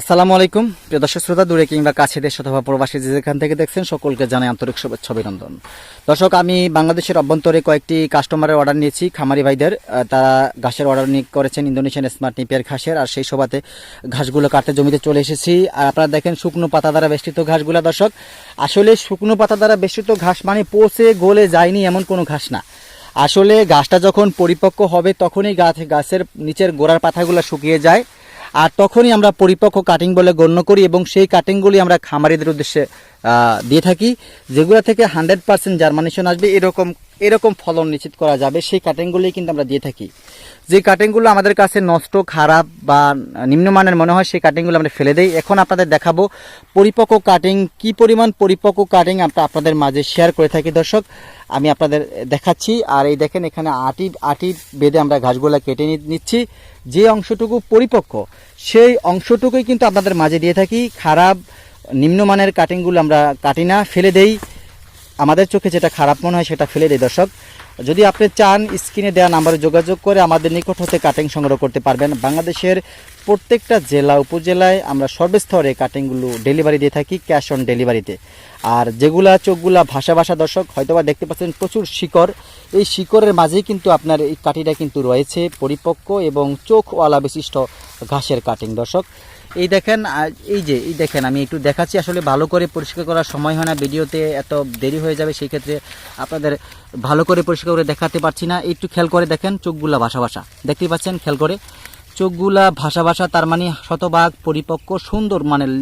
আসসালামু আলাইকুম। প্রিয় দর্শক শ্রোতা, দূরে কিংবা কাছে দেশ অথবা প্রবাসী যে যেখান থেকে দেখছেন, সকলকে জানাই আন্তরিক শুভেচ্ছা, অভিনন্দন। দর্শক, আমি বাংলাদেশের অভ্যন্তরে কয়েকটি কাস্টমারের অর্ডার নিয়েছি, খামারি ভাইদের। তারা ঘাসের অর্ডার নিয়ে করেছেন ইন্দোনেশিয়ান স্মার্ট নিপিয়ার ঘাসের, আর সেই সভাতে ঘাসগুলো কাটতে জমিতে চলে এসেছি। আর আপনারা দেখেন শুকনো পাতা দ্বারা বেষ্টিত ঘাসগুলো। দর্শক, আসলে শুকনো পাতা দ্বারা বেষ্টিত ঘাস মানে পচে গলে যায়নি এমন কোনো ঘাস না। আসলে ঘাসটা যখন পরিপক্ক হবে, তখনই গাছ গাছের নিচের গোড়ার পাতাগুলো শুকিয়ে যায়। আর তখনই আমরা পরিপক্ক কাটিং বলে গণ্য করি এবং সেই কাটিংগুলি আমরা খামারিদের উদ্দেশ্যে দিয়ে থাকি, যেগুলো থেকে হান্ড্রেড পার্সেন্ট জার্মানিশন আসবে, এরকম এরকম ফলন নিশ্চিত করা যাবে, সেই কাটিংগুলি কিন্তু আমরা দিয়ে থাকি। যে কাটিংগুলো আমাদের কাছে নষ্ট, খারাপ বা নিম্নমানের মনে হয়, সেই কাটিংগুলো আমরা ফেলে দেই। এখন আপনাদের দেখাবো পরিপক্ক কাটিং, কি পরিমাণ পরিপক্ক কাটিং আমরা আপনাদের মাঝে শেয়ার করে থাকি। দর্শক, আমি আপনাদের দেখাচ্ছি, আর এই দেখেন এখানে আটি আটি বেঁধে আমরা ঘাসগুলো কেটে নিচ্ছি। যে অংশটুকু পরিপক্ক, সেই অংশটুকুই কিন্তু আপনাদের মাঝে দিয়ে থাকি। খারাপ, নিম্নমানের কাটিংগুলো আমরা কাটি না, ফেলে দেই। আমাদের চোখে যেটা খারাপ মনে হয় সেটা ফেলে দেয়, দর্শক। যদি আপনি চান, স্ক্রিনে দেওয়া নাম্বারে যোগাযোগ করে আমাদের নিকট হতে কাটিং সংগ্রহ করতে পারবেন। বাংলাদেশের প্রত্যেকটা জেলা, উপজেলায় আমরা সর্বস্তরে কাটিংগুলো ডেলিভারি দিয়ে থাকি ক্যাশ অন ডেলিভারিতে আর যেগুলা চোখগুলা ভাষা ভাষা, দর্শক, হয়তোবা দেখতে পাচ্ছেন প্রচুর শিকড়। এই শিকড়ের মাঝেই কিন্তু আপনার এই কাঠিটা কিন্তু রয়েছে, পরিপক্ক এবং চোখওয়ালা বিশিষ্ট ঘাসের কাটিং দর্শক। এই দেখেন এই যে, এই দেখেন, আমি একটু দেখাচ্ছি। আসলে ভালো করে পরিষ্কার করার সময় হয় না, ভিডিওতে এত দেরি হয়ে যাবে, সেই ক্ষেত্রে আপনাদের ভালো করে পরিষ্কার করে দেখাতে পারছি না। একটু খেয়াল করে দেখেন, চোখগুলা ভাষা ভাষা। দেখতেই পাচ্ছেন, খেয়াল করে। চোখগুলা ভাষা ভাষা, তার মানে শতভাগ পরিপক্ক, সুন্দর মানের,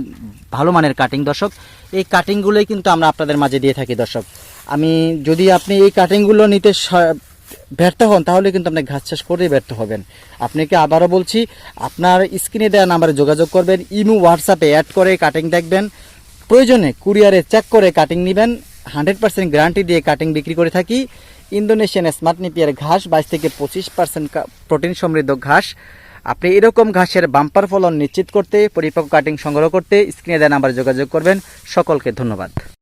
ভালো মানের কাটিং দর্শক, এই কাটিংগুলোই কিন্তু আমরা আপনাদের মাঝে দিয়ে থাকি, দর্শক। আমি যদি আপনি এই কাটিংগুলো নিতে ব্যর্থ হন, তাহলে কিন্তু আপনি ঘাস চাষ করেই ব্যর্থ হবেন। আপনাকে আবারও বলছি, আপনার স্ক্রিনে দেওয়া নাম্বারে যোগাযোগ করবেন, ইমু হোয়াটসঅ্যাপে অ্যাড করে কাটিং দেখবেন। প্রয়োজনে কুরিয়ারে চেক করে কাটিং নেবেন হান্ড্রেড পার্সেন্ট গ্যারান্টি দিয়ে কাটিং বিক্রি করে থাকি। ইন্দোনেশিয়ান স্মার্ট নিপিয়ার ঘাস, বাইশ থেকে পঁচিশ পার্সেন্ট প্রোটিন সমৃদ্ধ ঘাস। আপনি এরকম ঘাসের বাম্পার ফলন নিশ্চিত করতে, পরিপক্ক কাটিং সংগ্রহ করতে, স্ক্রিনে দেওয়া নাম্বারে যোগাযোগ করবেন। সকলকে ধন্যবাদ।